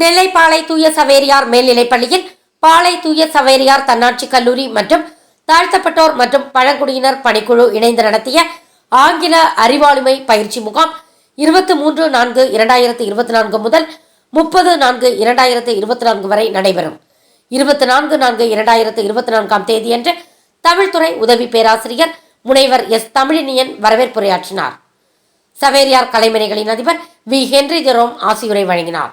நெல்லை பாளை தூய சவேரியார் மேல்நிலைப் பள்ளியில் பாளை தூய சவேரியார் தன்னாட்சி கல்லூரி மற்றும் தாழ்த்தப்பட்டோர் மற்றும் பழங்குடியினர் பணிக்குழு இணைந்து நடத்திய ஆங்கில அறிவாளுமை பயிற்சி முகாம் இருபத்தி மூன்று நான்கு இரண்டாயிரத்தி இருபத்தி நான்கு முதல் முப்பது நான்கு இரண்டாயிரத்தி இருபத்தி நான்கு வரை நடைபெறும். இருபத்தி நான்கு நான்கு இரண்டாயிரத்தி இருபத்தி நான்காம் தேதியன்று தமிழ்துறை உதவி பேராசிரியர் முனைவர் எஸ் தமிழினியன் வரவேற்புரையாற்றினார். சவேரியார் கலைமணிகளின் அதிபர் வி. ஹென்றி ஜெரோம் ஆசியுரை வழங்கினார்.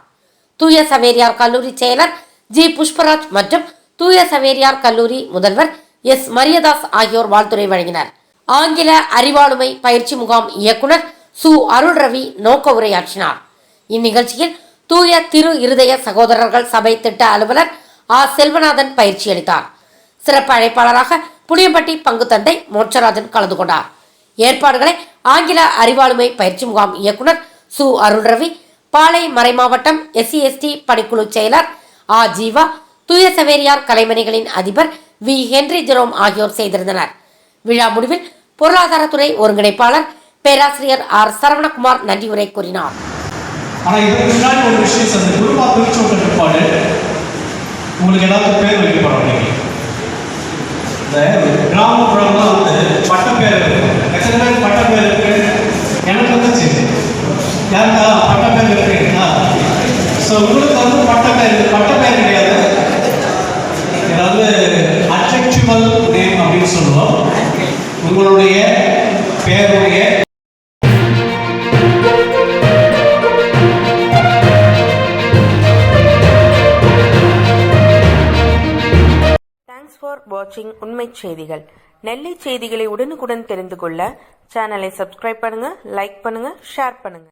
தூய சவேரியார் கல்லூரி செயலர் ஜி புஷ்பராஜ் மற்றும் தூய சவேரியார் கல்லூரி முதல்வர் எஸ் மரியதாஸ் ஆகியோர் வாழ்த்துரை வழங்கினர். ஆங்கில அறிவாளுமை பயிற்சி முகாம் இயக்குனர் சு அருள் ரவி நோக்க உரையாற்றினார். இந்நிகழ்ச்சியில் தூய திரு இருதய சகோதரர்கள் சபை திட்ட அலுவலர் ஆ செல்வநாதன் பயிற்சி அளித்தார். சிறப்பு அழைப்பாளராக புளியம்பட்டி பங்கு தந்தை மோட்சராஜன் கலந்து கொண்டார். ஏற்பாடுகளை ஆங்கில அறிவாளுமை பயிற்சி முகாம் இயக்குனர் சு அருள் ரவி பாளை மறைமாவட்டம் எஸ்சி எஸ்டி பணிக்குழு செயலர் ஆ. ஜீவா தூய சவேரியார் கலைமணிகளின் அதிபர் வி. ஹென்றி ஜெரோம் ஆகியோர் செய்திருந்தனர். விழா முடிவில் பொருளாதாரத்துறை ஒருங்கிணைப்பாளர் பேராசிரியர் ஆர். சரவணகுமார் நன்றியுரை கூறினார். ஆனால் இதுக்கு முன்னாடி ஒரு விஷயம் குருமா பிற்பாடு உங்களுக்கு ஏதாவது பேர் நீங்கள் இந்த கிராமப்புறம்லாம் வந்து பட்டப்பேர் எத்தனை பேர் யாருக்கா பட்டப்பேர் இருக்குங்களா ஸோ உங்களுக்கு வந்து பட்டப்பேர் பட்டப்பேர் கிடையாது. ஏதாவது அட்ஜெக்டிவல் நேம் அப்படின்னு சொல்லுவோம். உங்களுடைய பேருடைய தேங்க்ஸ் ஃபார் வாட்சிங் உண்மை செய்திகள் நெல்லை செய்திகளை உடனுக்குடன் தெரிந்து கொள்ள சேனலை சப்ஸ்கிரைப் பண்ணுங்க லைக் பண்ணுங்க ஷேர் பண்ணுங்க